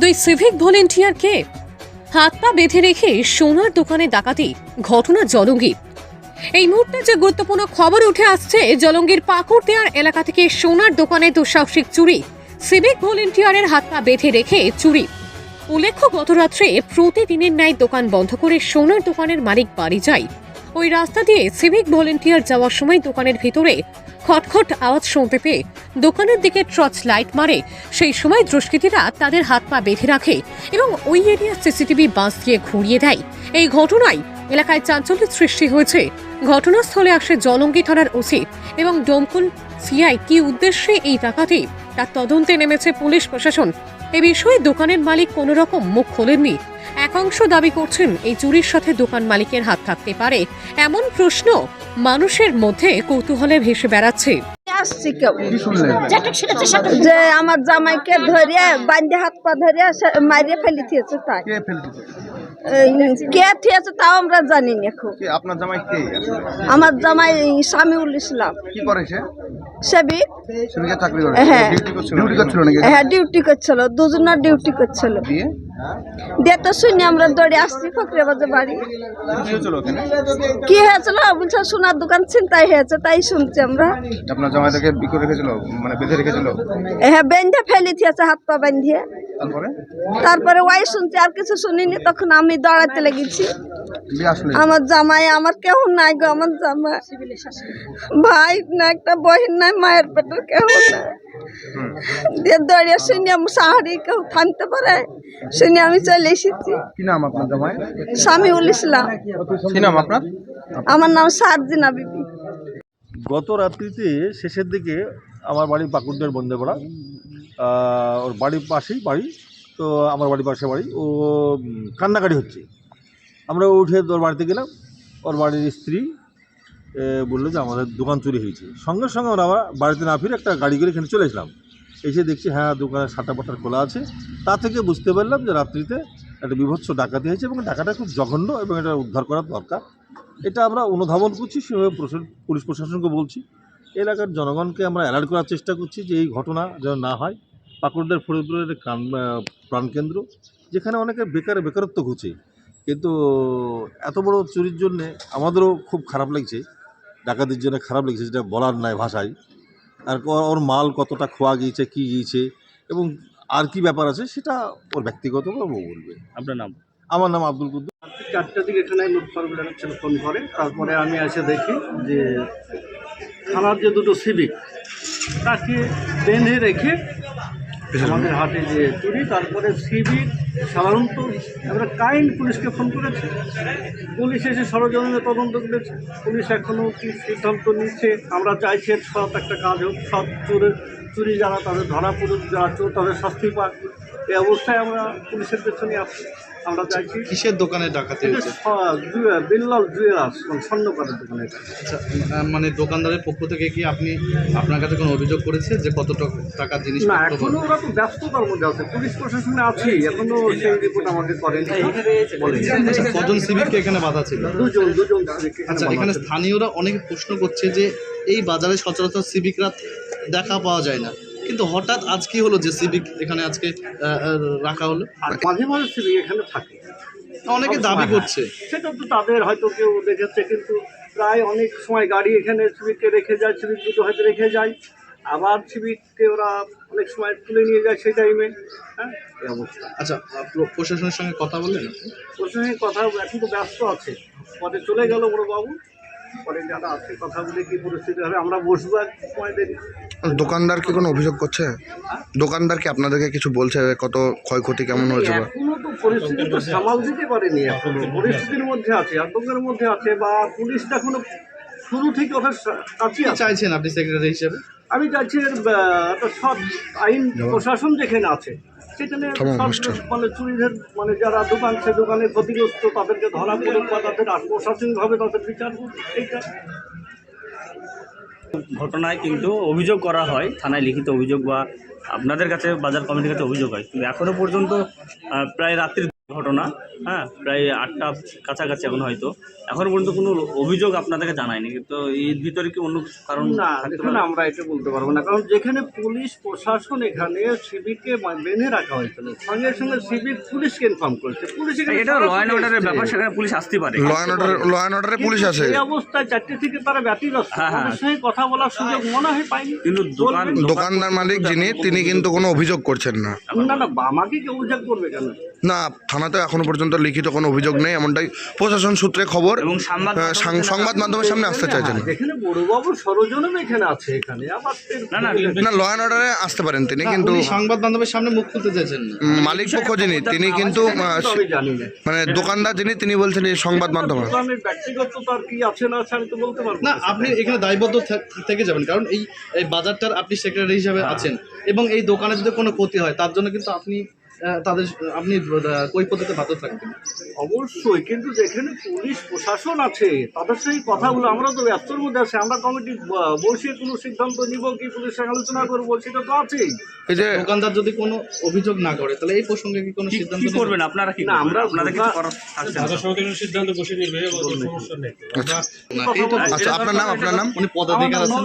দুই সিভিক ভলেন্টিয়ারকে হাত পা বেঁধে রেখে সোনার দোকানে ডাকাতি, ঘটনা জলঙ্গির এই মুহূর্তে যে গুরুত্বপূর্ণ খবর উঠে আসছে, জলঙ্গির পাকুড়দেয়ার এলাকা থেকে সোনার দোকানে দুঃসাহসিক চুরি সিভিক ভলেন্টিয়ারের হাত পা বেঁধে রেখে চুরি। উল্লেখ্য, গতরাত্রে প্রতিদিনের ন্যায় দোকান বন্ধ করে সোনার দোকানের মালিক বাড়ি যায়। ওই রাস্তা দিয়ে সিভিক ভলেন্টিয়ার যাওয়ার সময় দোকানের ভিতরে খটখট আওয়াজ শুনতে পেয়ে দোকানের দিকে টর্চ লাইট মারে। সেই সময় দুষ্কৃতীরা তাদের হাত পা বেঁধে রাখে এবং ওই এরিয়ার সিসিটিভি বাস দিয়ে ঘুরিয়ে দেয়। এই ঘটনায় এলাকায় চাঞ্চল্যের সৃষ্টি হয়েছে। ঘটনাস্থলে আসে জলঙ্গি থানার ওসি এবং ডোমকুল সিআই কি উদ্দেশ্যে এই ডাকাতি। তার তদন্তে নেমেছে পুলিশ প্রশাসন। এ বিষয়ে দোকানের মালিক কোনো রকম মুখ খোলেননি। একাংশ দাবি করছেন এই চুরির সাথে দোকান মালিকের হাত থাকতে পারে। এমন প্রশ্ন মানুষের মধ্যে কৌতূহলে ভেসে বেড়াচ্ছে। আসছি কেউ? যে আমার জামাইকে ধরিয়ে বান্ধে হাত পা ধরিয়ে মারিয়ে ফেলে দিয়েছে তাই। কে থিয়েছে তাও আমরা জানি না খুব আপনার জামাই কে? আমার জামাই সামিউল ইসলাম। কি করে সে? সেবি সেদিকে চাকরি করে হ্যাঁ। ডিউটি করছিল ডিউটি হ্যাঁ ডিউটি করছিল। দুজনের ডিউটি করছিল। আমরা দৌড়ে আসছি বাড়ি। কি হয়েছিল? বলছে সোনার দোকান ছিনতাই হয়েছে তাই শুনছি আমরা। আপনার জামাইটাকে বিকো রেখেছিল? মানে বেঁধে রেখেছিল? হ্যাঁ বেঁধে ফেলে দিয়েছে হাত পা বাঁধিয়ে। তারপরে? ওয়াই শুনছি আর কিছু শুনিনি তখন আমি দৌড়াতে লেগেছি। আমার জামাই আমার কেউ নাই গো আমার জামাই। ভাই না একটা বহিন নাই মায়ের পেটের কেউ নাই। দৌড়িয়ে শুনি আমি সাহারি কেউ থামতে পারে শুনি আমি চলে এসেছি। কি নাম আপনার জামাই? সামিউল ইসলাম। কি নাম আপনার? আমার নাম সারজিনা বিবি। গত রাত্রিতে শেষের দিকে আমার বাড়ি পাকুড়দের বন্দেপাড়া ওর বাড়ির পাশেই বাড়ি তো আমার বাড়ির পাশে বাড়ি। ও কান্নাকাটি হচ্ছে। আমরা উঠে ওর বাড়িতে গেলাম। ওর বাড়ির স্ত্রী বলল যে আমাদের দোকান চুরি হয়েছে। সঙ্গে সঙ্গে আমরা আবার বাড়িতে না ফিরে একটা গাড়ি করে এখানে চলে এসলাম। এসে দেখছি হ্যাঁ দোকানের সাটা পাটার খোলা আছে। তা থেকে বুঝতে পারলাম যে রাত্রিতে একটা বিভৎস ডাকাতি হয়েছে এবং ডাকাটা খুব জঘন্য এবং এটা উদ্ধার করার দরকার। এটা আমরা অনুধাবন করছি, সেভাবে পুলিশ প্রশাসনকে বলছি। এলাকার জনগণকে আমরা অ্যালার্ট করার চেষ্টা করছি যে এই ঘটনা যেন না হয়। পাকুড়দের ফরিদপুরের প্রাণ প্রাণকেন্দ্র, যেখানে অনেকে বেকার বেকারত্ব ঘুচে। কিন্তু এত বড় চুরির জন্যে আমাদেরও খুব খারাপ লাগছে। ডাকাতির জন্য খারাপ লেগেছে যেটা বলার নাই ভাষায়। আর ওর মাল কতটা খোয়া গিয়েছে কী গিয়েছে এবং আর কি ব্যাপার আছে সেটা ওর ব্যক্তিগতভাবে ও বলবে। আপনার নাম? আমার নাম আব্দুল কুদ্দুস। চারটার দিকে এখানে একটা ফোন করে। তারপরে আমি এসে দেখি যে থানার যে দুটো সিভিক তাকে বেঁধে রেখে আমাদের হাতে যে চুরি, তারপরে সিভিক সাধারণত আমরা কাইন্ড পুলিশকে ফোন করেছে। পুলিশ এসে ষড়যন্ত্রের তদন্ত করেছে। পুলিশ এখনও কি সিদ্ধান্ত নিচ্ছে, আমরা চাইছি সৎ একটা কাজ হোক, সৎ চোরের চুরি যারা, তাদের ধরা পড়ুক, যারা চোর, তাদের শাস্তি পাক। এই অবস্থায় আমরা পুলিশের পেছনে আসছি আমরা চাইছি কিসের দোকানে ডাকাতি হয়েছে? বিল্লাল জুয়েলার্স মানে স্বর্ণকারের দোকানে। আচ্ছা মানে দোকানদারের পক্ষ থেকে কি আপনি আপনার কাছে কোনো অভিযোগ করেছে যে কত টাকা জিনিস না এখনও ওরা তো ব্যস্ততার মধ্যে আছে। পুলিশ প্রশাসনে আছি এখনও সেই রিপোর্ট আমাকে করেনি। আচ্ছা কজন সিভিককে এখানে বাধা ছিল? দুজন দুজন আচ্ছা এখানে স্থানীয়রা অনেক প্রশ্ন করছে যে এই বাজারে সচরাচর সিভিকরা দেখা পাওয়া যায় না। কিন্তু হঠাৎ আজকে হলো যে সিভিক এখানে আজকে রাখা হলো? আর মাঝে মাঝে সিভিক এখানে থাকে। অনেকে দাবি করছে। সেটা তো তাদের হয়তো কেউ দেখেছে কিন্তু প্রায় অনেক সময় গাড়ি এখানে সিভিককে রেখে যায় সিভিক দুটো হয়তো রেখে যায়। আবার সিভিককে ওরা অনেক সময় তুলে নিয়ে যায় সেই টাইমে হ্যাঁ এই অবস্থা। আচ্ছা প্রশাসনের সঙ্গে কথা বললেন? প্রশাসনিক কথা এখন তো ব্যস্ত আছে। পরে চলে গেল বড় বাবু পরে যারা আছে কথা বলে কি পরিস্থিতি হবে আমরা বসবো সময় দেরি দোকানদার কি কোনো অভিযোগ করছে? দোকানদার কি আপনাদেরকে কিছু বলছে কত ক্ষয়ক্ষতি কেমন হয়েছে বা? এখনও তো পরিস্থিতি তো সামাল দিতে পারেনি এখনও। পরিস্থিতির মধ্যে আছে আতঙ্কের মধ্যে আছে বা পুলিশটা এখনও শুরু থেকে ওদের কাছে আছে। চাইছেন আপনি সেক্রেটারি হিসেবে? আমি চাইছি এর, আহ, একটা সৎ আইন প্রশাসন যেখানে আছে সেখানে। মানে চুরিদের মানে যারা দোকান সে দোকানে ক্ষতিগ্রস্ত তাদেরকে ধরা পড়ুক বা তাদের আত্মশাসনিক প্রশাসনিকভাবে তাদের বিচার এইটা ঘটনায় কিন্তু অভিযোগ করা হয় থানায় লিখিত অভিযোগ বা আপনাদের কাছে বাজার কমিটির কাছে অভিযোগ হয় কিন্তু এখনও পর্যন্ত প্রায় রাত্রি ঘটনা হ্যাঁ প্রায় আটটা কাছাকাছি এখন হয়তো। এখনও পর্যন্ত কোনো অভিযোগ আপনাদেরকে জানায়নি তো এর ভিতরে কি অন্য কারণ না দেখুন আমরা এটা বলতে পারব না কারণ যেখানে পুলিশ প্রশাসন এখানে সিভিককে বেঁধে রাখা হয়েছিল সঙ্গে সঙ্গে সিভিক পুলিশকে ইনফর্ম করেছে। পুলিশ এটা ল অ্যান্ড অর্ডারের ব্যাপার সেখানে পুলিশ আসতে পারে। Law and order law and অর্ডারে পুলিশ কিন্তু আছে এই অবস্থায় চারটে থেকে তারা ব্যতিগ্রস্ত হ্যাঁ, হ্যাঁ। আমাদের সঙ্গে কথা বলার সুযোগ মনে হয় পাইনি। কিন্তু দোকান দোকানদার মালিক যিনি তিনি কিন্তু কোনো অভিযোগ করছেন না। না না আমাকে কেউ অভিযোগ করবে কেন? না থানাতে এখনও পর্যন্ত লিখিত কোনো অভিযোগ নেই এমনটাই প্রশাসন সূত্রে খবর। এবং সংবাদ সংবাদ মাধ্যমের সামনে আসতে চাইছেন। হ্যাঁ, যেখানে বড়বাবু সরজনম এখানে আছে এখানে আবার না, ল অ্যান্ড অর্ডারে আসতে পারেন তিনি কিন্তু সংবাদ মাধ্যমের সামনে মুখ খুলতে চাইছেন না। মালিক পক্ষ যিনি তিনি কিন্তু মানে দোকানদার যিনি তিনি বলছেন এই সংবাদ মাধ্যমে। দোকানের ব্যক্তিগত তার কি আছে না আছে আমি তো বলতে পারব না আপনি এখানে দায়বদ্ধ থেকে যাবেন কারণ এই এই বাজারটার আপনি সেক্রেটারি হিসাবে আছেন এবং এই দোকানে যদি কোনো ক্ষতি হয় তার জন্য কিন্তু আপনি তাদের আপনি কৈফিয়তে বাধ্য থাকবেন। অবশ্যই কিন্তু যেখানে পুলিশ প্রশাসন আছে তাদের সেই কথাগুলো আমরা তো ব্যস্তর মধ্যে আছি। আমরা কমিটি বসে কোনো সিদ্ধান্ত নিব কি পুলিশের সঙ্গে আলোচনা করব সেটা তো আছেই। এই যে দোকানদার যদি কোনো অভিযোগ না করে তাহলে এই প্রসঙ্গে কি কোনো সিদ্ধান্ত করবেন? আপনারা কি না? আমরা আপনাদের কিছু দোকান- করার থাকছে না? না, এই তো আচ্ছা আপনার নাম? আপনার নাম উনি পদাধিকার আছেন।